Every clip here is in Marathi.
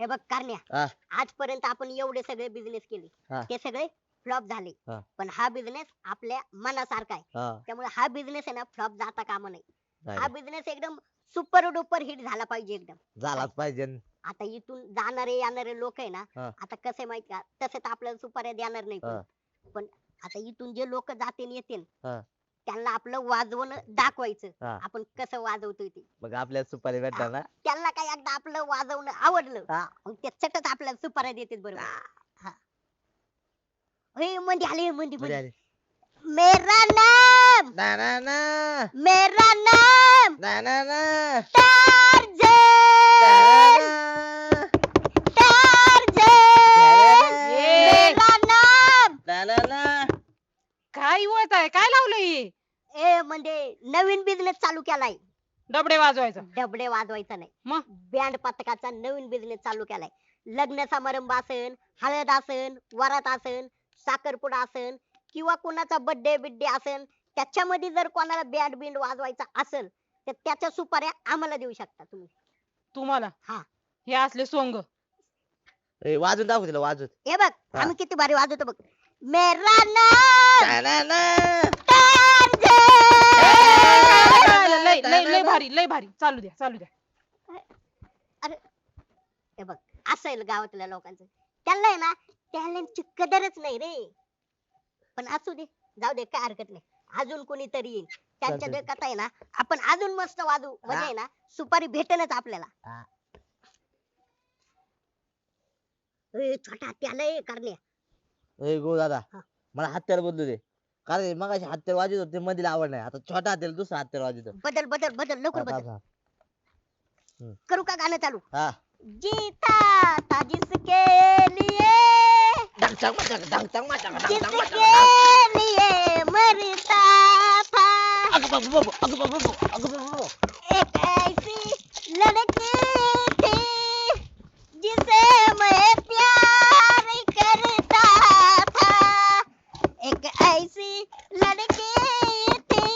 हे बघ हा. करण्या आजपर्यंत आपण एवढे सगळे बिझनेस हा. केले ते सगळे फ्लॉप झाले हा. पण हा बिझनेस आपल्या मनासारखा आहे हा त्यामुळे हा बिझनेस आहे ना फ्लॉप जाता कामा नाही नाही, हा बिझनेस एकदम सुपर डुपर हिट झाला पाहिजे एकदम झालाच पाहिजे आता इथून जाणारे येणारे लोक आहे ना हा. आता कसे माहीत का तसे तर आपल्याला सुपाऱ्या देणार नाही कोणी. हा. पण आता इथून जे लोक जातील येतील हा. त्यांना आपलं वाजवणं दाखवायचं. हा. आपण कसं वाजवतोय ते. मग आपल्याला सुपारी भेटणार ना? त्यांना काय एकदा आपलं वाजवणं आवडलं हा. मग ते चटच आपल्याला सुपाऱ्या देतील बरोबर. हा. मंदी आले मंदी मंदी. मेरा नाम. ना ना ना. मेरा नाम. ना ना ना. टार्झन ना टार्झन ए. मेरा नाम ना ना ना काय होत आहे? काय लावलं हे? ए म्हणजे नवीन बिझनेस चालू केलाय. डबडे वाजवायचं. डबडे वाजवायचा नाही. मग? बँड पथकाचा नवीन बिझनेस चालू केलाय. लग्न समारंभ असन हळद असन वरात असन साखरपुडा असन किंवा कोणाचा बर्थडे बिड्डे असन त्याच्यामध्ये जर कोणाला बँड बिंड वाजवायचा असेल तर त्याच्या सुपाऱ्या आम्हाला देऊ शकता तुम्ही. तुम्हाला? हा. हे असले सोंग. ए, वाजून दाखव तिला वाजून. हे बघ हा. आम्ही किती भारी वाजवतो बघ. मेरा नाम. लय लय लय भारी लय भारी. चालू द्या चालू द्या. हे बघ असं आहे गावातल्या लोकांचं. त्यांना आहे ना टॅलेंटची कदरच नाही रे. पण असू दे जाऊ दे काय हरकत नाही. अजून कोणीतरी येईल. त्यांच्या चालतंय. डोक्यात आहे ना आपण अजून मस्त वाजू म्हणजे आहे ना सुपारी भेटनच आपल्याला. हा. ए, छोटा त्याला करणे ए गो दादा हा. मला हत्यार बदलू दे कारण मग हत्यार वाजत होते मधील आवड नाही आता छोटा हत्यार दुसरा हत्यार वाजत बदल बदल बदल लवकर बदल हा करू का गाणं चालू हा जीता था जिसके लिए जिसके मरता था एक ऐसी लड़की थी जिसे मैं प्यार करता था एक ऐसी लड़की थी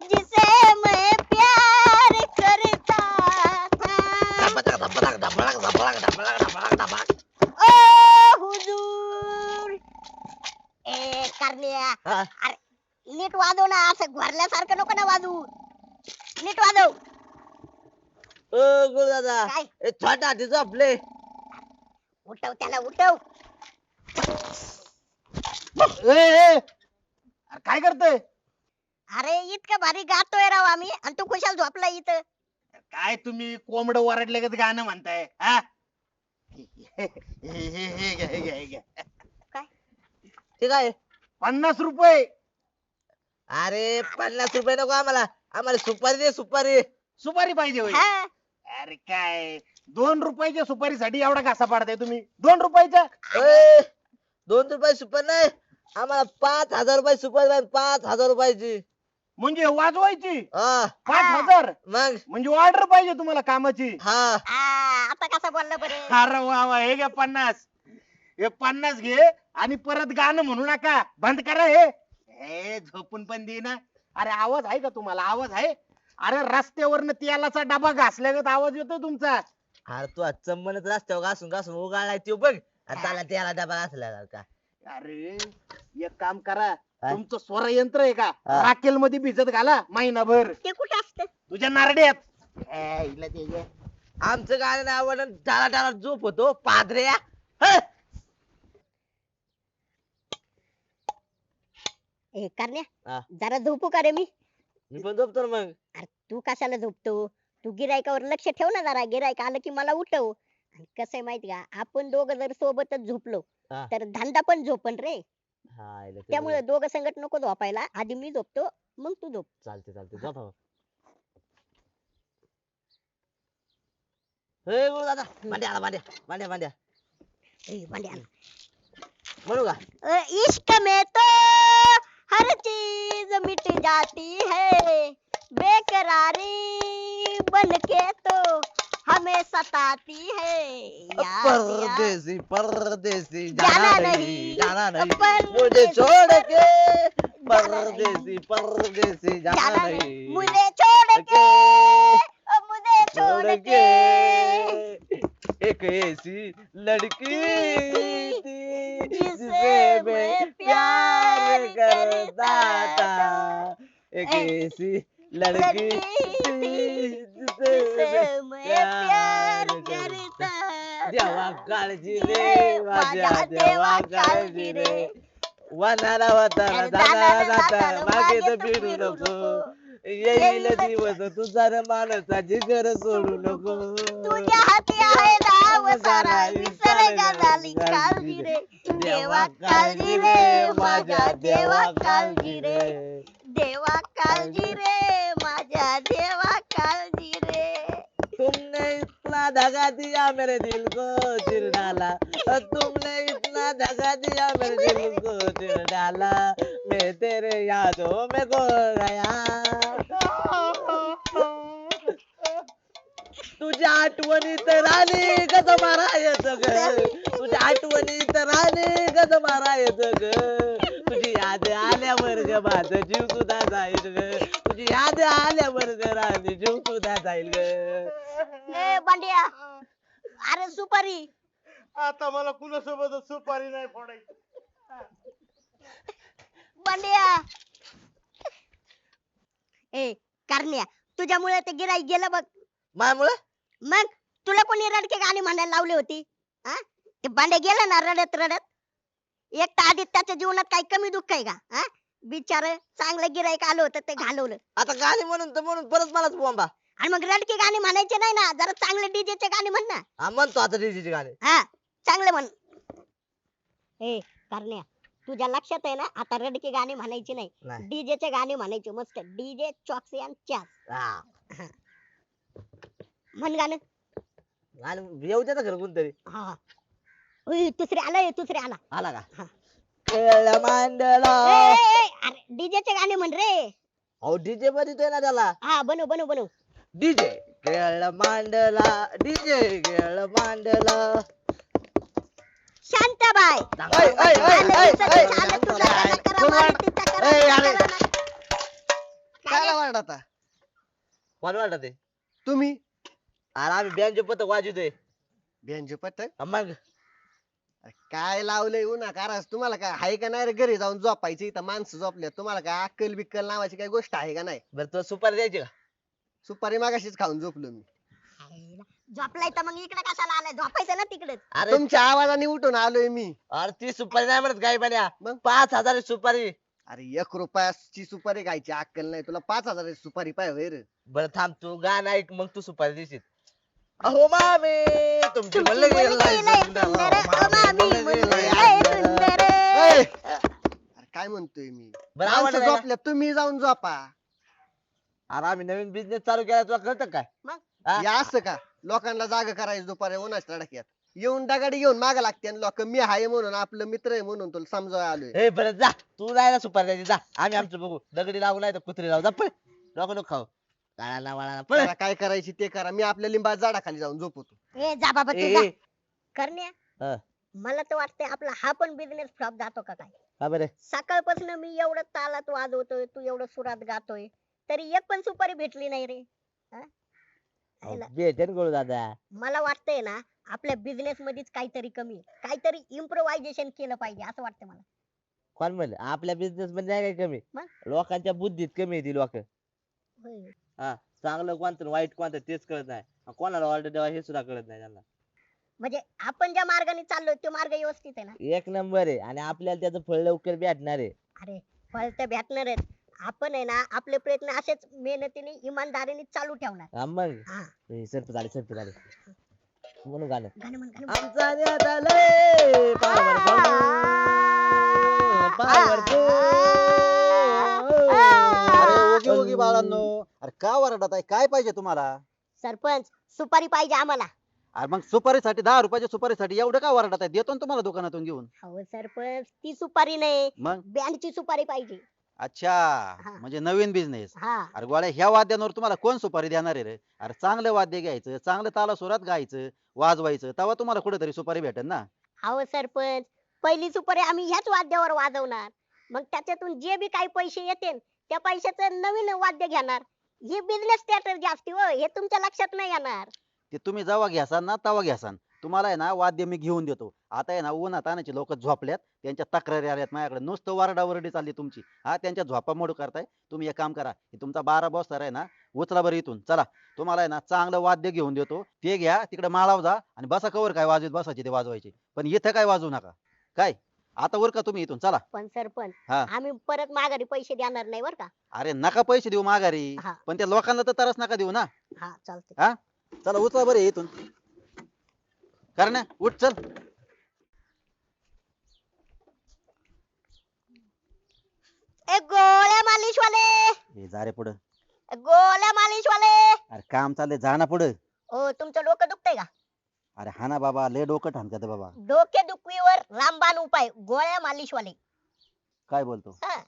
जिसे मैं प्यार करता था धपधक धपधक धपधक धपधक धपधक धपधक धपधक ओ हुजूर ए करण्या. हा. नीट वाजव ना असं घोरल्यासारखं नको ना वाजवू. नीट वाजव. ओ गुरु दादा काय? ए छोटा हाती झोपले. उठव त्याला उठव. ए, ए, अरे काय करतोय? अरे इतकं भारी गातोय राव आम्ही आणि तू खुशाल झोपला इथं? काय तुम्ही कोंबड वरडले गाणं म्हणताय हा? हे, हे, हे, हे घ्या, हे घ्या, हे. घ्या. ठीक आहे पन्नास रुपये. अरे पन्नास रुपये नको आम्हाला. आम्हाला सुपारी दे सुपारी. सुपारी पाहिजे होय. हा. अरे काय? दोन रुपयाच्या सुपारीसाठी एवढा घासा पाडताय तुम्ही. दोन रुपयाच्या? ए, दोन रुपये सुपारी नाही. आम्हाला पाच हजार रुपये सुपारी पाहिजे पाच हजार रुपयाची. म्हणजे वाजवायची? हा. पाच हा. हजार? मग? म्हणजे ऑर्डर पाहिजे तुम्हाला कामाची. हा. आ, आता कसं बोललं बरे? अरे वा वा हे घ्या पन्नास. हे पन्नास घे. आणि परत गाणं म्हणू नका. बंद करा हे. झोपून पण दे ना. अरे आवाज आहे का तुम्हाला? आवाज आहे? अरे रस्त्यावरनं तेलाचा डबा घासल्यागत आवाज येतोय तुमचा. अरे तू आज रस्त्यावर घासून घासून उगाळलाय तो बघ. आणि त्याला त्याला डबा घासला का. अरे एक काम करा. काय? तुमचं स्वर यंत्र आहे का? हा. राखेल मध्ये भिजत घाला महिनाभर. ते कुठे असत? तुझ्या नारड्यात. ए, इला ते ये. आमचं गाणं आवडलं डाला डाला झोप होतो पादऱ्या. हं. ए करण्या. जरा झोपू का रे मी? मी पण झोपतो ना मग. अरे तू कशाला झोपतो? तू गिरायकावर लक्ष ठेव ना जरा. गिरायक आलं की मला उठव. आणि कसं आहे माहिती का? आपण दोघं जर सोबतच झोपलो हा. तर धंदा पण झोपन रे. हा इला ते त्यामुळे बरोबर. दोघं संगत नको झोपायला. आधी मी झोपतो मग तू झोप. चालते चालते झोपा मग. हे गुरु दादा. मांड्या आला मांड्या मांड्या मांड्या ए, भांड्या. म्हणू का? अ, इश्क में तो हर चीज़ मिट जाती है। बेकरारी बन के तो हमें सताती है। परदेसी परदेसी जाना जाना नहीं, जाना नहीं। मुझे छोड़ के परदेसी परदेसी जाना जाना नहीं। मुझे छोड़ के मुझे छोड़ के। एक ऐसी लड़की थी जिसे मैं प्यार करता था। एक ऐसी लड़की थी जिसे मैं प्यार करता देवा. काळजी रे माझ्या देवा काळजी रे। वनाला जाणारा जाताना जाताना मागे तर फिरू नको. येईल दिवस तुझा माणसाची घर सोडू नको. तुझ्या हाती आहे नाव सारा विसर्ग झाली काळजी रे. देवा काळजी रे. माझ्या देवा काळजी रे. देवा काळजी रे. माझ्या देवा काळजी रे. तुमने इतना धगा दिया मेरे दिल को चिर डाला। तुमने इतना धगा दिया मेरे दिल को चिर डाला। मैं तेरे यादों में खो गया। तुझ्या आठवणीत राणी कस येत ग तुझ्या आठवणीत राणी कस येत ग तुझी याद आल्यावर ग माझं जीव सुद्धा जाईल ग। तुझी याद आल्यावर ग राणी जीव सुद्धा जाईल ग। ए बांडिया. अरे सुपारी. आता मला कुणासोबत सुपारी नाही फोडायची. बांडिया. ए करण्या तुझ्यामुळे ते गिराईक गेलं बघ. मायामुळे? मग तुला कोणी रडके गाणी म्हणायला लावली होती? हा? ते बांडे गेलं ना रडत रडत? एक तर आधी त्याच्या जीवनात काही कमी दुःख आहे का? हा? बिचार चांगलं गिराईक आलं होतं ते घालवलं. आता गाणी म्हणून तर म्हणून परत मलाच बोंबा. आणि मग रडके गाणी म्हणायचे नाही ना जरा चांगले डीजेचे गाणी म्हण ना. हा म्हणतो आता डीजेची गाणी. हा चांगले म्हण. ए करण्या तुझ्या लक्षात आहे ना आता रडके गाणी म्हणायची नाही. नाही. डीजेचे गाणे म्हणायचे मस्त. डीजे चॉक्सी आणि चास. हा. म्हण गाणं. येऊ दे ना खरं कोणतरी. हा उई, दुसरे आलं दुसरे आला. आला हा. का खेळ मांडला. ए, ए, ए, अरे डीजेचे गाणे म्हण रे. अहो डीजे मध्ये येतोय ना त्याला. हा बनव बनव बनव. डीजे खेळ मांडला डीजे खेळ मांडला. शांताबाई. ऐ, ऐ, ऐ, आलं ऐ, दिवसाचं ऐ, झालं शांत ऐ, अरे. ना. काय वाटत आता? कोण वाटत आहे? तुम्ही? अरे आम्ही बँजो पथक वाजवतोय. बेंजो पथक? हा मग? अरे काय लावलंय उन्हा कारस तुम्हाला काय आहे का नाही रे घरी जाऊन झोपायची? इथं माणसं झोपल्यात. तुम्हाला काय अक्कल बिक्कल नावाची काही गोष्ट आहे का नाही? बरं तुला सुपारी द्यायची का? सुपारी मागाशीच खाऊन झोपलो मी. झोपलाय तर मग इकडे कशाला आलाय? झोपायचं ना तिकडे. अरे तुमच्या आवाजाने उठून आलोय मी. अरे ती सुपारी नाही म्हणत बन्या. मग? पाच हजार आहे सुपारी. अरे एक रुपयाची सुपारी खायची अक्कल नाही. तुला पाच हजाराची सुपारी पाहिजे रे. बरं थांब तू गाणं ऐक मग तू सुपारी देशील. अहो मामे तुमची मुलगी मुलगी लय लय सुंदर. सुंदर, अहो, ओ मामी, मुलगी मुलगी लय लय सुंदर. सुंदर. ए! अरे. काय म्हणतोय मी? बरं माणसं आवडलं ना? झोपल्यात तुम्ही जाऊन झोपा. अरे आम्ही नवीन बिझनेस चालू केला तुला कळतं काय हा? या असं का? लोकांना जागा करायचं दुपारी उन्हाच्या तडक्यात येऊन दगाडी घेऊन माग लागते आणि लोक मी आहे म्हणून आपलं मित्र आहे म्हणून तुला समजावं आलोय. ए बरं जा. तू जायला सुपारी द्यायची जा. आम्ही आमचं बघू. दगडी लागू नाही तर कुत्री लावू. जा पळ. नको नको खाऊ. काळाला वाळाला पळ. त्याला काय करायची ते करा. मी आपल्या लिंबा झाडाखाली जाऊन झोपतो. ए जा बाबा ए, तू जा. ए, करण्या हा. मला तर वाटतंय आपला हा पण बिझनेस फ्लॉप जातो का काय? का बरं? सकाळपासून मी एवढं तालात वाजवतोय तू एवढं सुरात गातोय. तरी एक पण सुपारी भेटली नाही रे. हा? आईला, भेटेन गोळू दादा. मला वाटतंय ना आपल्या बिझनेस मध्येच काहीतरी कमी आहे. काहीतरी इम्प्रोव्हायझेशन केलं पाहिजे असं वाटतं मला. कोण म्हणलं? आपल्या बिझनेस मध्ये नाही काय कमी? मग? लोकांच्या बुद्धीत कमी आहे ती लोक. होय. हा चांगलं कोणतं आणि वाईट कोणतं तेच कळत नाही. आणि कोणाला ऑर्डर द्यावा हे सुद्धा कळत नाही त्यांना. म्हणजे आपण ज्या मार्गाने चाललोय तो मार्ग व्यवस्थित आहे ना? एक नंबर आहे. आणि आपल्याला त्याचं फळ लवकर भेटणार आहे. अरे फळ तर भेटणारच. आपण आहे ना आपले प्रयत्न असेच मेहनतीने इमानदारीने चालू ठेवणार. हा मग. हा. ए, सरपंच आले सरपंच आले. म्हणून गाणं. गाणं म्हण, गाणं म्हण. आमचा नेता लय powerful, powerful. अरे ओगी ओगी बाळांनो. अरे का वरडत आहे? काय पाहिजे तुम्हाला? सरपंच सुपारी पाहिजे आम्हाला. अरे मग सुपारीसाठी दहा रुपयाच्या सुपारीसाठी एवढं का वरडत आहे? देतो ना तुम्हाला दुकानातून घेऊन. हो सरपंच ती सुपारी नाही. मग? बँडची सुपारी पाहिजे. अच्छा. म्हणजे नवीन बिझनेस हा. अरे गोळ्या ह्या वाद्यांवर तुम्हाला कोण सुपारी देणार आहे रे? अरे चांगलं वाद्य घ्यायचं चांगलं ताला सुरात गायचं वाजवायचं तेव्हा तुम्हाला कुठेतरी सुपारी भेटेल ना? हो सरपंच पहिली सुपारी आम्ही ह्याच वाद्यावर वाजवणार. मग त्याच्यातून जे बी काही पैसे येतील त्या पैशाचं नवीन वाद्य घेणार. ही बिझनेस स्ट्रॅटर्जी असते हो हे तुमच्या लक्षात नाही येणार. ते तुम्ही जेव्हा घ्यासान ना तेव्हा घ्यासान तुम्हाला आहे ना वाद्य मी घेऊन देतो. आता आहे ना उन्हात आणायचे लोक झोपल्यात त्यांच्या तक्रारी आल्यात माझ्याकडे. नुसतं वरडावरडी चालली तुमची. हा त्यांच्या झोपा मोड करताय. तुम्ही एक काम करा हे तुमचा बारा बॉसर आहे ना उचला बरं इथून. चला तुम्हाला आहे ना चांगलं वाद्य घेऊन देतो. ते घ्या तिकडे माळाव जा आणि बसा कवर काय वाजवत बसायचे ते वाजवायचे. पण इथं काय वाजवू नका. काय? आता वर का तुम्ही इथून चला. पण सरपंच हा. आम्ही परत माघारी पैसे देणार नाही बर का? अरे नका पैसे देऊ माघारी. हा. पण त्या लोकांना तर तरच नका देऊ ना. हा चालते चला उचला बरं इथून. कारण उठ चल. ए गोळ्या मालिशवाले. हे जा रे पुढं. ए, गोळ्या मालिशवाले. अरे काम चाललंय जा ना पुढं. हो तुमचं डोकं दुखतंय का? अरे हा ना बाबा लय डोकं ठाणकत बाबा. डोके दुखवीवर रामबाण उपाय गोळ्या मालिशवाले. काय बोलतो? हा.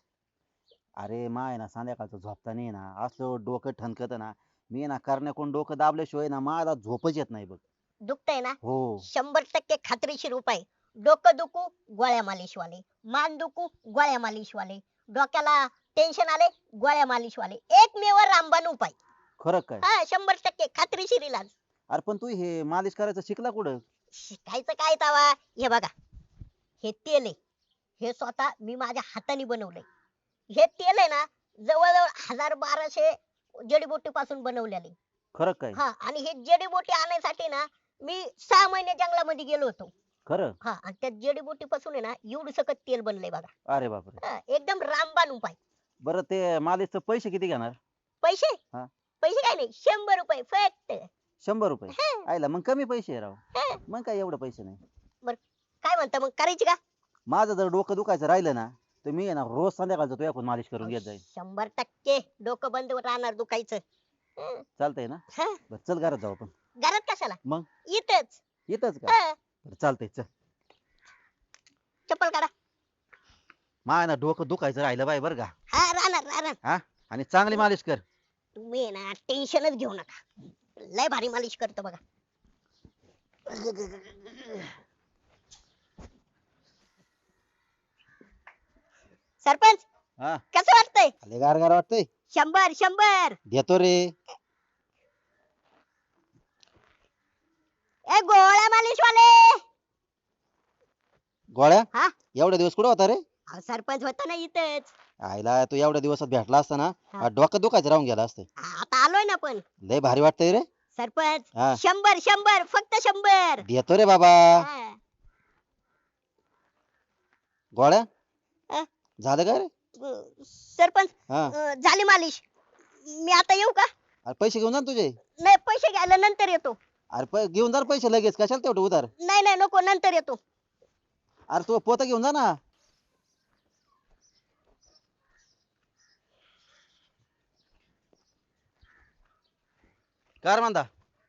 अरे मा आहे ना संध्याकाळचं झोपता नाही ना. असं डोकं ठणकत ना. मी ना करण्याकडून डोकं दाबल्याशिवाय ना मला झोपच येत नाही बघ. दुखतंय ना? हो. शंभर टक्के खात्रीशीर उपाय. डोकं दुखू गोळ्या मालिशवाले. मान दुखू गोळ्या मालिशवाले. डोक्याला टेन्शन आले गोळ्या मालिशवाले एकमेव रामबाण उपाय. खरं काय? हा शंभर टक्के खात्रीशीर इलाज. अरे पण तू हे मालिश करायचं शिकला कुठं? शिकायचं काय तावा? हे बघा. हे तेल आहे. हे स्वतः मी माझ्या हाताने बनवलंय. हे तेल आहे ना जवळजवळ हजार बाराशे जडीबुटी पासून बनवलेले. खरं काय? हा आणि हे जडीबुटी आणण्यासाठी ना मी सहा महिने जंगलामध्ये गेलो होतो. खरं? हा आणि त्या जडीबुटी पासून आहे ना एवढं सकट तेल बनलंय बघा. अरे बापरे. हा, एकदम रामबाण उपाय बरं ते मालिशचं पैसे किती घेणार? पैसे? हा. पैसे काय नाही शंभर रुपये फक्त. शंभर रुपये? हा, आयला मग कमी पैसे आहे राव. हा. मग काय एवढं पैसे नाही? काय म्हणता मग करायची का? माझं जर डोकं दुखायचं राहिलं ना तर मी आहे ना रोज संध्याकाळचं तुझ्या पण मालिश करून घेत जाईल शंभर टक्के डोकं बंद राहणार दुखायचं. हं, चालतंय ना? हा. बरं चल घरात जाऊ आपण. घरात कशाला? मग? इथंच. येतच का? हा, चालतंय चल. चप्पल काढा. माय ना डोकं दुखायचं राहिलं बाय बरं का. हा राहणार राहणार. आणि चांगली मालिश कर. तुम्ही ना टेन्शनच घेऊ नका. लय भारी मालिश करतो बघा. सरपंच हा. कसं वाटतंय? लय गार गार वाटतंय. शंभर शंभर. देतो रे. ए गोळ्या मालिशवाले! गोळ्या? हा? एवढ्या दिवस कुठं होता रे? अहो, सरपंच होता ना इथंच. आईला तू एवढ्या दिवसात भेटला असता ना हा. डोकं दुखायचं राहून गेला असतं. आ- आता आलोय ना पण लय भारी वाटतंय रे. सरपंच हा. शंभर शंभर फक्त शंभर. देतो रे बाबा. हा. गोळ्या? झालं का रे? अ, सरपंच हा. अ, झाली मालिश. मी आता येऊ का? अरे पैसे घेऊन जा ना तुझे. नाही पैसे घ्यायला नंतर येतो. अरे पै- घेऊन जा पैसे लगेच. कशाला तेवढं उधार? नाही नाही नको नंतर येतो. अरे तू पोतं घेऊन जा ना. कार म्हणता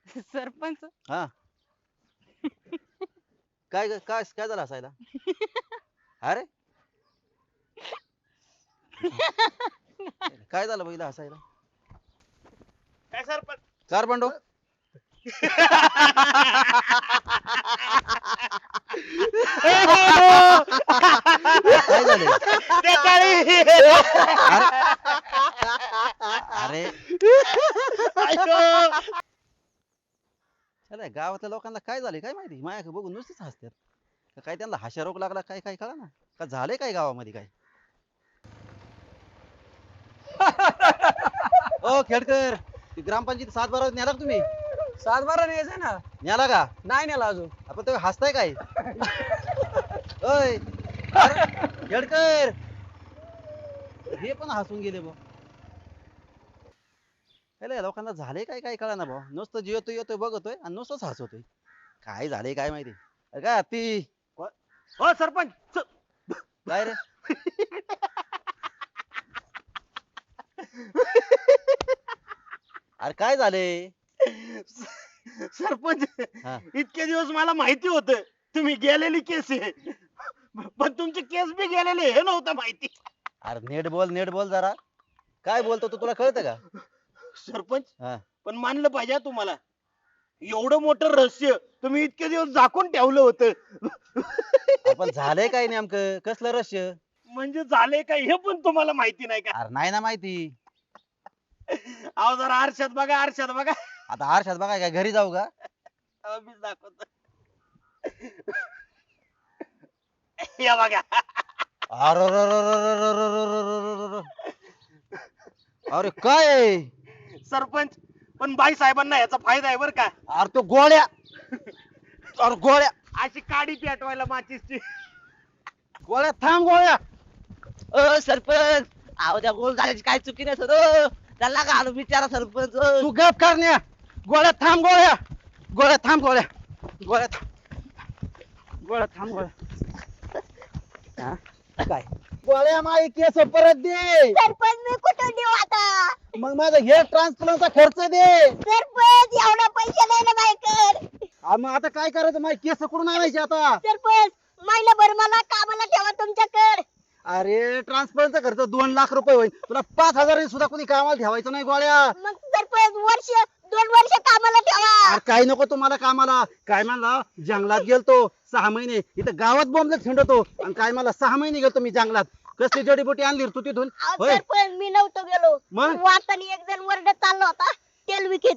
सरपंच. हा. काय ग- काय काय झालं असायला? अरे? काय झालं पहिला हसायला काय सरपंच? कार बंडो काय झालं अरे अरे गावातल्या लोकांना काय झाले काय माहिती? माया बघून नुसतीच हसतात का काय त्यांना हाशा रोग लागला काय काय कळा ना? का झाले काय गावामध्ये काय? ओ खेडकर ती ग्रामपंचायत सात बारा नेला का तुम्ही? सात बारा न्यायचं ना. नेला का? नाही नेला अजून. आपण तुम्ही हसताय काय? ओय. अरे, हे पण हसून गेले बा. अरे लोकांना झाले काय काय कळा ना भाऊ नुसतं जिवतोय येतोय बघतोय आणि नुसतंच हसवतोय काय झाले काय माहिती. अरे काय ती हो सरपंच! काय रे अरे काय झाले? सरपंच हा. इतके दिवस मला माहिती होत. तुम्ही गेलेली केस आहे. पण तुमची केस बी गेलेली हे नव्हतं माहिती. अरे नेट बोल नेट बोल जरा. काय बोलतो तू तुला कळतं का? सरपंच हा. पण मानलं पाहिजे हा तुम्हाला. एवढं मोठं रहस्य तुम्ही इतके दिवस झाकून ठेवलं होतं. आपण झालंय काय नेमकं? कसलं रहस्य? म्हणजे झाले काय हे पण तुम्हाला माहिती नाही का? अरे नाही ना माहिती. अहो जरा आरशात बघा आरशात बघा. आता आरशात बघा काय घरी जाऊ का? मीच दाखवतो. या बघा. अरे काय सरपंच पण बाई साहेबांना याचा फायदा आहे बर का अरे तो गोळ्या अरे गोळ्या अशी काडी पेटवायला माचीसची गोळ्या थांब गोळ्या ओ सरपंच आहो त्या गोल झाल्याची काय चुकी नाही सर त्याला का आलो बिचारा सरपंच तू गप करण्या गोळ्या थांब गोळ्या. गोळ्या थांब गोळ्या. गोळ्या थांब. गोळ्या थांब गोळ्या. हा? काय? गोळ्या माई केस परत दे. सरपंच मी कुठं देऊ आता? मग माझा हेअर ट्रान्सप्लांटचा खर्च दे. सरपंच एवढा पैसे नाही ना बायकर. आ, मग आता काय करायचं? माझी केस कुठून आणायची आता? सरपंच महिनाभर मला कामाला ठेवा तुमच्याकडे. अरे ट्रान्सफरचा खर्च दोन लाख रुपये होईल. तुला पाच हजार सुद्धा कोणी कामाला ठेवायचं नाही गोळ्या. मग सरपंच वर्ष दोन वर्ष कामाला ठेवा. अरे काय नको तुम्हाला कामाला. काय म्हणला? जंगलात गेलतो सहा महिने. इथं गावात बॉम्बला थिंडतो आणि काय मला सहा महिने गेलतो मी जंगलात. कसली जडीबुटी आणली रे तू तिथून? अहो, होय. सरपंच मी नव्हतो गेलो. मग? वातानी एक जण वरडत चालला होता तेल विकेत.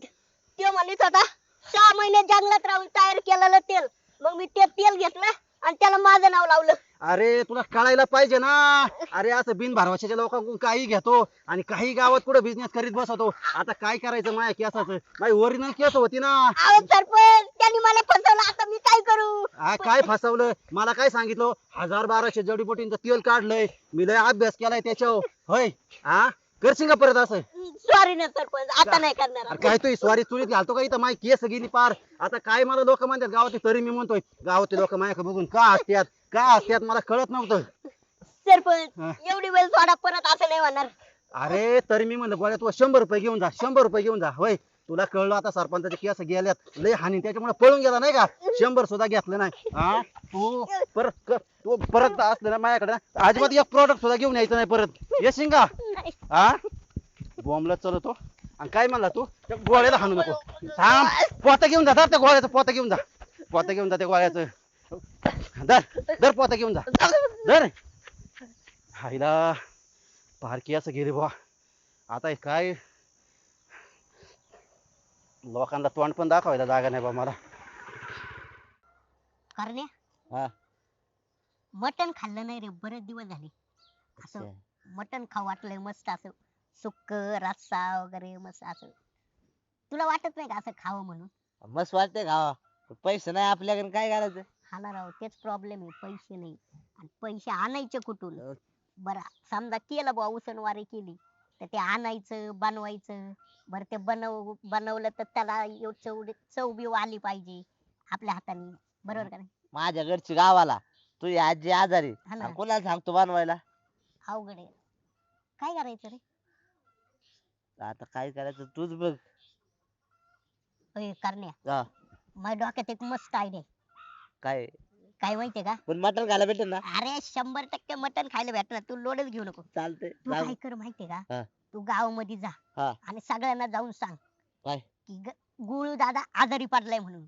तो म्हणत होता सहा महिने जंगलात राहून तयार केलेलं तेल. मग मी ते तेल घेतलं आणि त्याला माझं नाव लावलं. अरे तुला कळायला पाहिजे ना. अरे असं बिन भारवाच्या लोकांकडून काही घेतो आणि काही गावात कुठं बिझनेस करीत बसतो. आता काय करायचं माझ्या केसाचं? माझी ओरिजिनल केस होती ना. अहो सरपंच त्यांनी मला फसवलं. आता मी काय करू? काय फसवलं? मला काय सांगितलं? हजार बाराशे जडीबुटींचं तेल काढलंय. मी लय अभ्यास केलाय त्याच्यावर. होय? हा करशील का परत असं? सॉरी ना सरपंच. आता नाही करणार अरे काय तू स्वारी चुलीत घालतो का इथं? माझी केस गेली पार. आता काय मला लोक म्हणतात? गावातली तरी मी म्हणतोय. गावातले लोक माझ्याकडे बघून का असत्यात का असत्यात मला कळत नव्हतं? सरपंच. एवढी वेळ सोडा परत असं नाही होणार. अरे तरी मी म्हणलं गोळ्या तू शंभर रुपये घेऊन जा शंभर रुपये घेऊन जा. होय तुला कळलं आता सरपंचाचे केस गेल्यात. लय हानी त्याच्यामुळे पळून गेला नाही का? शंभर सुद्धा घेतलं नाही. हा तू परत क- तू परत असलं ना माझ्याकडे. ना, अजिबात एक प्रॉडक्ट सुद्धा घेऊन यायचं नाही परत. येशील का? नाही. हा? बॉम्बला चलतो. आणि काय म्हणला तू? त्या गोळ्याला हाणू नको. थांब पोता घेऊन जा धर त्या गोळ्याचं पोता घेऊन जा. पोता घेऊन जा त्या गोळ्याचं. धर धर पोता घेऊन जा. धर. हायला पारखी असं गेले बुवा. आता हे काय? लोकांना तोंड पण दाखवायला जागा नाही बा मला. करण्या? हा. मटन खाल्लं नाही रे बरेच दिवस झाले. असं मटन खाऊ वाटलंय मस्त असं सुक्क रस्सा वगैरे मस्त असं. तुला वाटत नाही का असं खावं म्हणून? मस्त वाटतंय गावा पैसे नाही आपल्याकडे काय करायचं? हा ना राव तेच प्रॉब्लेम आहे. पैसे नाही. आणि पैसे आणायचे कुठून? बरं समजा केलं बुवा उसनवारी केली तर ते आणायचं बनवायचं. बरं ते बनव बनवलं तर त्याला एव- चव चव बिव आली पाहिजे आपल्या हाताने. बरोबर का नाही? माझ्या घरची गावाला. तुझी आजी आजारी हा ना. आणि कोणाला सांगतो बनवायला? अवघड आहे. काय करायचं रे? आता काय करायचं तूच बघ. अय, करण्या. हा, माझ्या डोक्यात एक मस्त आयडिया काय? काय माहितीये का? पण मटण खायला भेटेल ना? अरे शंभर टक्के मटन खायला भेटणार. तू लोडच घेऊ नको. चालतंय. तू. काय कर माहितीये हा. का तू गावामध्ये जा हा. आणि सगळ्यांना जाऊन सांग काय? की ग- गुळू दादा आजारी पडलाय म्हणून.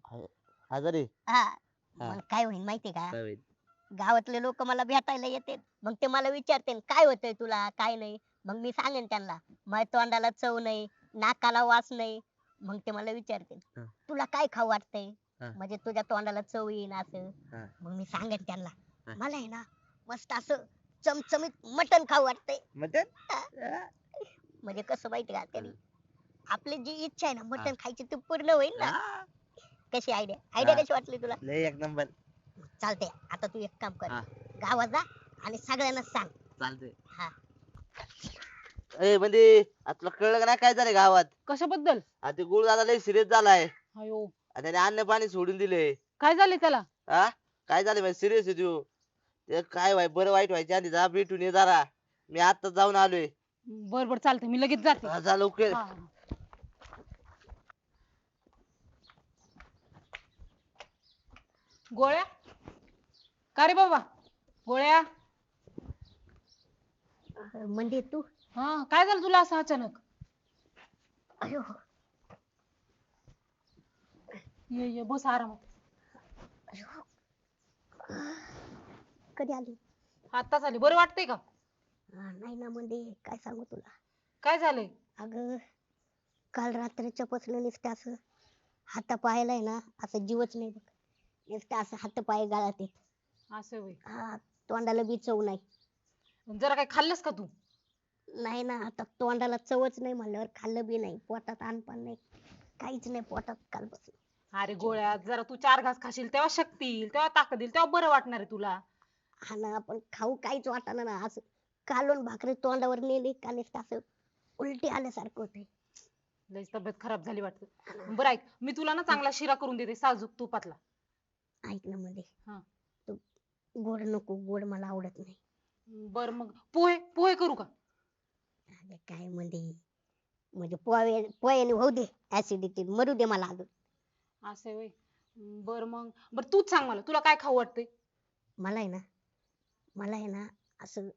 आजारी? हा. हा. मग काय होईल माहितीये का? काय? गावातले लोक मला भेटायला येते मग ते मला विचारते काय होतंय तुला? काय नाही? मग मी सांगेन त्यांना माझ्या तोंडाला चव नाही नाकाला वास नाही. मग ते मला विचारते हा. तुला काय खाऊ वाटतंय? हा. म्हणजे तुझ्या तोंडाला चव येईन असं. हा. मग मी सांगेन त्यांना. हा. मला आहे ना मस्त असं चमचमीत मटण खाऊ वाटतंय. मटण? म्हणजे कसं माहिती का त्यांनी आपली जी इच्छा आहे ना मटण खायची ती पूर्ण होईल ना. हा, कशी आयडिया आयडिया हा. कशी वाटली तुला? लय एक नंबर चालते आता तू एक काम कर. हा. गावात जा आणि सगळ्यांना सांग. चालतंय. हा. ए म्हणजे आता तुला कळलं का नाही काय झालंय गावात? कशाबद्दल? आता ते गुळ दादा लय सिरियस झालाय. अयो. आणि त्याने अन्न पाणी सोडून दिले. काय झाले त्याला? हा काय झालं भाई सिरियस आहे तू. ते काय व्हाय बरं वाईट व्हायच्या आधी जा भेटून ये जरा. मी आता जाऊन आलोय. बर बर चालतंय. मी लगेच जाते. हा, जा लवकर. हा. गोळ्या? का रे बाबा? गोळ्या? म्हणजे तू? हा काय झालं तुला असं अचानक? अयो. ये ये बस आरामात कधी आली? आत्ताच आली. बरं वाटतंय का? नाही ना म्हणजे काय सांगू तुला? काय झालंय? अगं काल रात्रीच्या पासून नुसतं असं हाता पायाला आहे ना असं जीवच नाही बघ. नुसतं असं हात पाय गाळत येत. असं होय. हा तोंडाला बी चव नाही. जरा काय खाल्लंस का तू? नाही ना आता तोंडाला चवच नाही म्हणल्यावर खाल्लं बी नाही. पोटात आणपान नाही. काहीच नाही पोटात कालपासून. अरे गोळ्या जरा तू चार घास खाशील तेव्हा शक्ती येईल तेव्हा ताकद येईल तेव्हा बरं वाटणार आहे तुला. हा ना आपण खाऊ काहीच वाटाना ना असं कालून भाकरी तोंडावर नेली का नुसतं असं उलटी आल्यासारखं होते लयच तब्येत खराब झाली वाटतं. बरं ऐक मी तुला ना चांगला शिरा करून देते साजूक तुपातला. ऐक ना मध्ये हा. तू गोड नको गोड मला आवडत नाही. बर मग पोहे पोहे करू का? अगं काय मध्ये म्हणजे पोहे पोह्याने होऊ दे ऍसिडिटी मरू दे मला अजून. असं होय. बर मग. बर तूच सांग मला तुला काय खाऊ वाटतंय? मला आहे ना मला आहे ना असं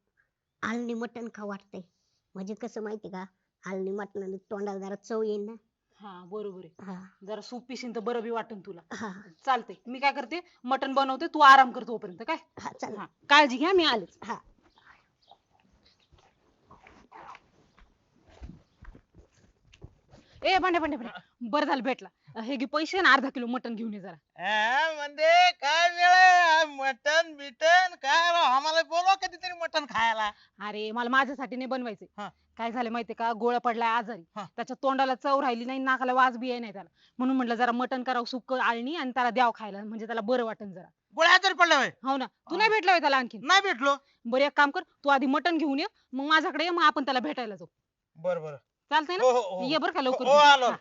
आळणी मटण खाऊ वाटतंय. म्हणजे कसं माहिती का आळणी मटणाने तोंडाला जरा चव येईल ना. हा बरोबर आहे. हा. जरा सूप पिशीन तर बरं बी वाटन तुला. हा. चालतंय. मी काय करते मटण बनवते तू आराम कर तोपर्यंत काय? हा चल हा काळजी घ्या मी आलेच हा. ए भांडे भांडे भांडे बरं झालं भेटला. हे घे पैसे ना अर्धा किलो मटण घेऊन ये जरा. हा, म्हणजे काय वेळ मटन बिटन काय राव, आम्हाला बोलवा कधीतरी मटन खायला. अरे मला माझ्यासाठी नाही बनवायचे हा. काय झालं माहितीये का? गोळा पडलाय आजारी. हा. त्याच्या तोंडाला चव राहिली नाही नाकाला वाज बी नाही त्याला. म्हणून म्हटलं जरा मटण करावं सुक्क आळणी आणि त्याला द्याव खायला. म्हणजे त्याला बरं वाटन जरा. गोळ्या आजारी पडला होय? हो ना. तू नाही भेटला होय त्याला आणखी नाही भेटलो. बरं एक काम कर तू आधी मटण घेऊन ये मग माझ्याकडे ये मग आपण त्याला भेटायला जाऊ. बर बर. चालतंय हो ना? हो हो. ये बरं का लवकर हो, आलो. हा.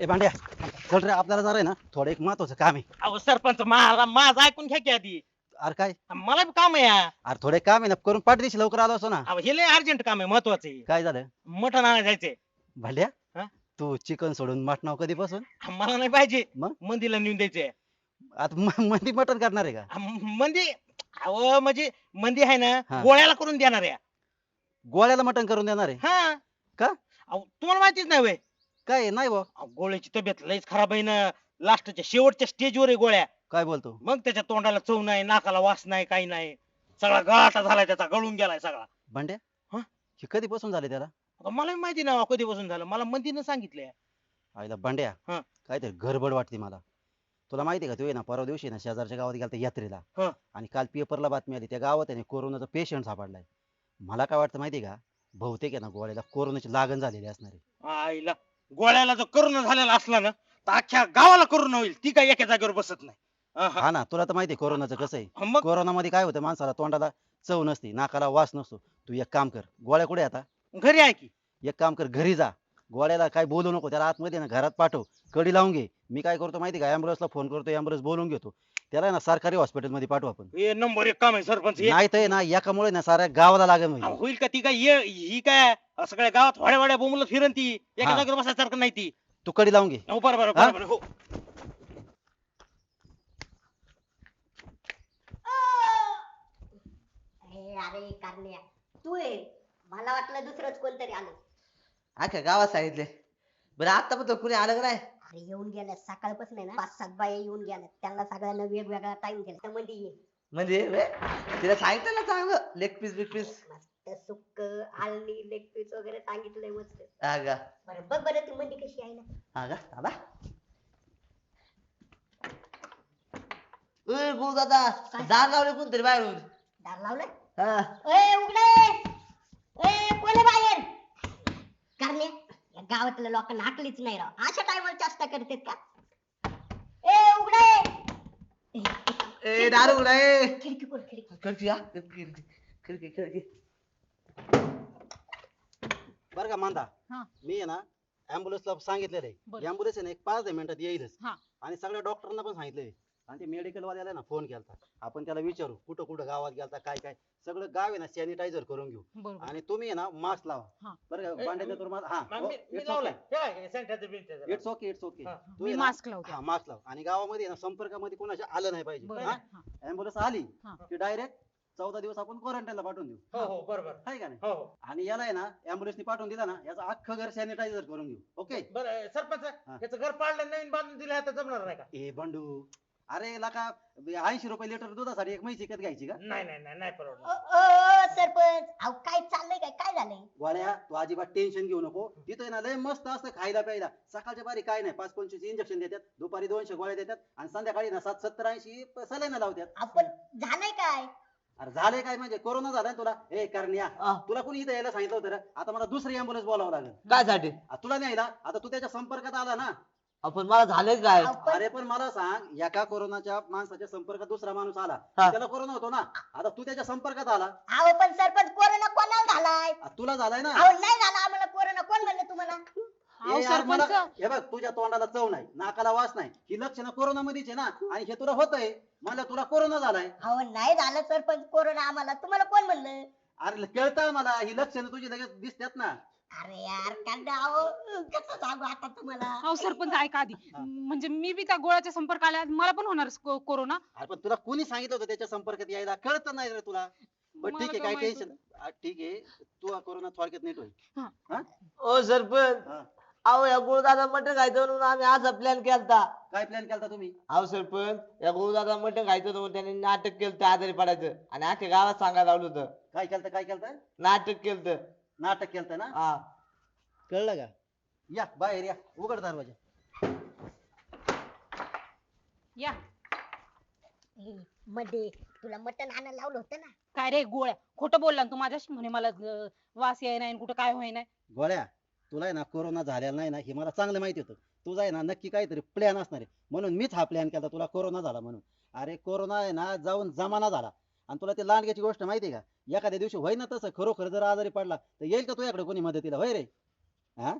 ए भांड्या चल रे आपल्याला जरा आहे ना थोडं एक महत्वाचं काम आहे. अहो सरपंच मला माझं ऐकून घ्या की आधी. अरे काय? मला बी काम आहे. अरे थोडे काम आहे ना करून पाठदिशी लवकर आलो असतो ना. अहो हे लय अर्जंट काम आहे महत्वाचं आहे. काय झालं? मटण आणायला जायचंय. भांड्या हा? तू चिकन सोडून मटणाव कधीपासून? मला नाही पाहिजे. मग? मंदीला नेऊन द्यायचंय. आता म- मंदी मटण करणार आहे का? मंदी अहो म्हणजे मंदी आहे ना हा. गोळ्याला करून देणार आहे. गोळ्याला मटण करून देणार आहे? हा. का? अहो तुम्हाला माहितीच नाही वय काय आहे? नाही बा गोळ्याची तब्येत लयच खराब आहे ना. लास्टच्या शेवटच्या स्टेजवर आहे गोळ्या. काय बोलतो? मग त्याच्या तोंडाला चव नाही नाकाला वास नाही काही नाही. सगळा गळाटा झालाय त्याचा गळून गेलाय सगळा. भांड्या? हा? हे कधीपासून झाले त्याला? आता मला माहिती नाही कधीपासून झालं. मला मंदीनं सांगितलंय. आईला भांड्या हा. काहीतरी गडबड वाटते मला. तुला माहिती आहे का तू ना परवा दिवशी ना शेजारच्या गावात गेला यात्रेला. हा. आणि काल पेपरला बातमी आली त्या गावात आहे ना कोरोनाचा पेशंट सापडलाय. मला काय वाटतं माहिती आहे का? बहुतेक आहे ना गोळ्याला कोरोनाची लागण झालेली असणार आहे. आईला गोळ्याला जर करोना झालेला असला ना तर अख्ख्या गावाला करोना होईल. ती काय एका जागेवर बसत नाही. अहं. हा ना तुला तर माहिती आहे कोरोनाचं कसं आहे. मग? कोरोनामध्ये काय होतं माणसाला तोंडाला चव नसते नाकाला वास नसतो. तू एक काम कर गोळ्या कुठे आहे आता? घरी आहे की? एक काम कर घरी जा. गोळ्याला काय बोलू नको त्याला आतमध्ये ना घरात पाठव. कडी लावून घे. मी काय करतो माहिती का? अँब्युलन्सला फोन करतो अँब्युलन्स बोलून घेतो. त्याला ना सरकारी hospital मध्ये पाठवू आपण. हे नंबर एक काम आहे सरपंच हे नाही तर ना एकामुळे ना साऱ्या गावाला लागेल अहो, म्हणजे होईल का ती काय? ये- ही काय? सगळ्या गावात वाड्या वाड्या बोंबलत फिरन ती. एका हा. जागेवर बसायसारखं नाही ती. तू कडी लावून घे. हो बरोबर हा? बरोबर हो. ए, अरे कारण्या. तू आहे मला वाटलं दुसरंच कोणतरी आलं. अख्ख्या गावात सांगितले. बरं आता पण कुणी आलं का नाही? अरे येऊन गेल्या. सकाळपासून आहे ना पाच सात बाया येऊन गेल्या. त्यांना सगळ्यांना वेगवेगळा टाइम दिला. त्यामध्ये ये म्हणजे? तिला सांगितलं ना चांगलं. लेग पीस बिग पीस मस्त सुक्क आळणी लेग पीस वगैरे सांगितलंय मस्त. का बरं बघ बरं ती मंदी कशी आहे ना. का दादा ए गुरु दादा दार लावले कोणतरी बाहेरून? दार लावलंय हा. ए उघडे! ए कोणी बाहेर? कारण्या? या गावातल्या लोकांना हाकलीच नाही राव. अशा टायमाला चेष्टा करतात का? ए उघडे! ए दारू उघडा! ए खिडकी खोल खिडकी खिडकी हा? खिडकी खिडकी. खिडकी बरं का मांदा? हा. मी आहे ना अँब्युलन्सला सांगितलेलं बरं. आहे अँब्युलन्स आहे ना एक पाच दहा मिनिटात येईलच. हा. आणि सगळ्या डॉक्टरांना पण सांगितलंय आणि ते मेडिकल वाल्याला ना फोन केलता. आपण त्याला विचारू कुठं कुठं गावात गेलता काय काय? सगळं गाव आहे ना सॅनिटायझर करून घेऊ. बरोबर. आणि तुम्ही आहे ना मास्क लावा. हा. बरं का ए, तर माझा- हा मग हो, मी- मी it's लावलाय. हे sanitizer बिनिटायझर. इट्स ओके इट्स ओके हा. मी मास्क लावते. हा मास्क लाव. आणि गावामध्ये आहे ना संपर्कामध्ये कोणाच्या आलं नाही पाहिजे. हा? ऍम्ब्युलन्स आली हा. की डायरेक्ट चौदा दिवस आपण क्वारंटाईनला पाठवून देऊ. हो हो बरोबर. आहे का नाही? हो हो. आणि याला आहे ना अँब्युलन्सनी पाठवून दिला ना याचं अख्खं घर सॅनिटायझर करून घेऊ. ओके बरं सरपंच हा. याचं घर पाडलं नवीन बांधून दिलं आता जमणार नाही का? ए बंडू अरे लका ऐंशी रुपये लिटर दुधासाठी एक म्हैस विकत घ्यायची का? नाही नाही नाही नाही अ, परवडणार. अ, अ, सरपंच अहो काय चाललंय काय? काय झालंय? गोळ्या तू अजिबात टेन्शन घेऊ नको. तिथं आहे ना लय मस्त असतं खायला प्यायला. सकाळच्या बारी काय नाही पाच पंचवीस इंजेक्शन देतात दुपारी दोनशे गोळ्या देतात आणि संध्याकाळी ना सात सत्तर ऐंशी सलाईन लावतात. आपण झालंय काय? अरे झाले काय म्हणजे? कोरोना झालाय ना तुला? ए करण्या. तुला कोणी इथं यायला सांगितलं होतं रे? आता मला दुसरी अँब्युलन्स बोलावं लागेल. काय साठी आ, तुला नाही आता तू त्याच्या संपर्कात आला ना आपण मला झालंय काय अरे पण मला सांग एका कोरोनाच्या माणसाच्या संपर्कात दुसरा माणूस आला. हा. त्याला कोरोना होतो ना. आता तू त्याच्या संपर्कात आला. अहो पण सरपंच कोरोना कोणाला झालाय? आ, तुला झालाय ना. अहो नाही झाला. आम्हाला कोरोना कोण म्हणलं तुम्हाला? अहो मला- हे बघ तुझ्या तोंडाला चव नाही नाकाला वास नाही. ही लक्षणं कोरोना मध्येच आहे ना. आणि हे तुला होतंय. मला तुला कोरोना झालाय. अहो नाही झालं सरपंच. कोरोना आम्हाला. तुम्हाला कोण म्हणलं? अरे कळतं मला ही लक्षणं तुझी लगेच दिसतात ना. अरे यार कांदा अहो. कसं सांगू आता तुम्हाला? अहो सरपंच ऐका आधी. म्हणजे मी बी त्या गोळ्याच्या संपर्क आल्या मला पण होणार कोरोना. अरे पण तुला कोणी सांगितलं होतं त्याच्या संपर्कात यायला? कळत नाही रे तुला. पण ठीक आहे काय टेन्शन ठीक आहे. तू हा कोरोना थोडक्यात नीट होईल. ओ सरपंच. हा. अहो या गुरुदादा मटण खायचं म्हणून आम्ही असा प्लॅन केलता. काय प्लॅन केलता तुम्ही? अहो सरपंच या गुरुदादा मटण खायचं होतं म्हणून त्यांनी नाटक केलं आजारी पडायचं. आणि अख्ख्या गावात सांगायला लावलं होतं. काय केलतं काय केलतं? नाटक केलं नाटक केलतं ना? हा. कळलं का? या बाहेर या. उघड दरवाजा. या. ए, मध्ये तुला मटण आणायला लावलं होतं ना? काय रे गोळ्या? खोटं बोलला ना तू माझ्याशी? म्हणे मला अं, वास याय नाही कुठं काय होय नाही गोळ्या तुला आहे ना कोरोना झालेला नाही ना हे मला चांगलं माहिती होतं. तुझा आहे ना नक्की काहीतरी प्लॅन असणार आहे. म्हणून मीच हा प्लॅन केला तुला कोरोना झाला म्हणून. अरे कोरोना आहे ना जाऊन जमाना झाला. आणि तुला ते लांडग्याची गोष्ट माहिती आहे का? एखाद्या दिवशी होय ना तसं खरोखर जर आजारी पडला तर येईल का तुझ्याकडे कोणी मदतीला? होय रे. हा?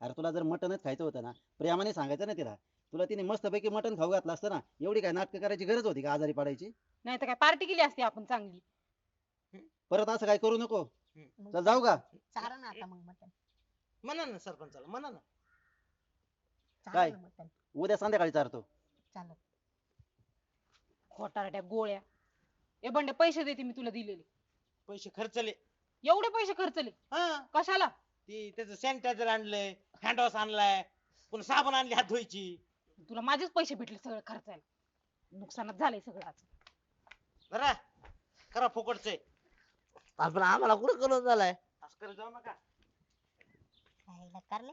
अरे तुला जर मटनच खायचं होतं ना प्रेमाने सांगायचं ना तिला तुला तिने मस्तपैकी मटन खाऊ घातलं असतं ना एवढी काय नाटकं करायची गरज होती का आजारी पडायची? नाही तर काय पार्टी केली असती आपण चांगली. परत असं काय करू नको? चल जाऊ का? चारा ना आता मग मटण. म्हणा ना सरपंचाला म्हणा ना. चारा काय? ना मटण. उद्या संध्याकाळी चारतो. चालत खोटारड्या गोळ्या. ए बंडे पैसे देते मी तुला दिलेले. पैसे खर्चले. एवढे पैसे खर्चले? हा. कशाला? ती त्याचं सॅनिटायझर आणलंय हँड वॉश आणलाय पुन्हा साबण आणली हात धुवायची. तुला माझेच पैसे भेटले सगळं खर्चायला. नुकसानात झालंय सगळं आज. बरा करा फुकटचे. आपण आम्हाला कुठं करून झालाय? असं करत जाऊ नका. करले.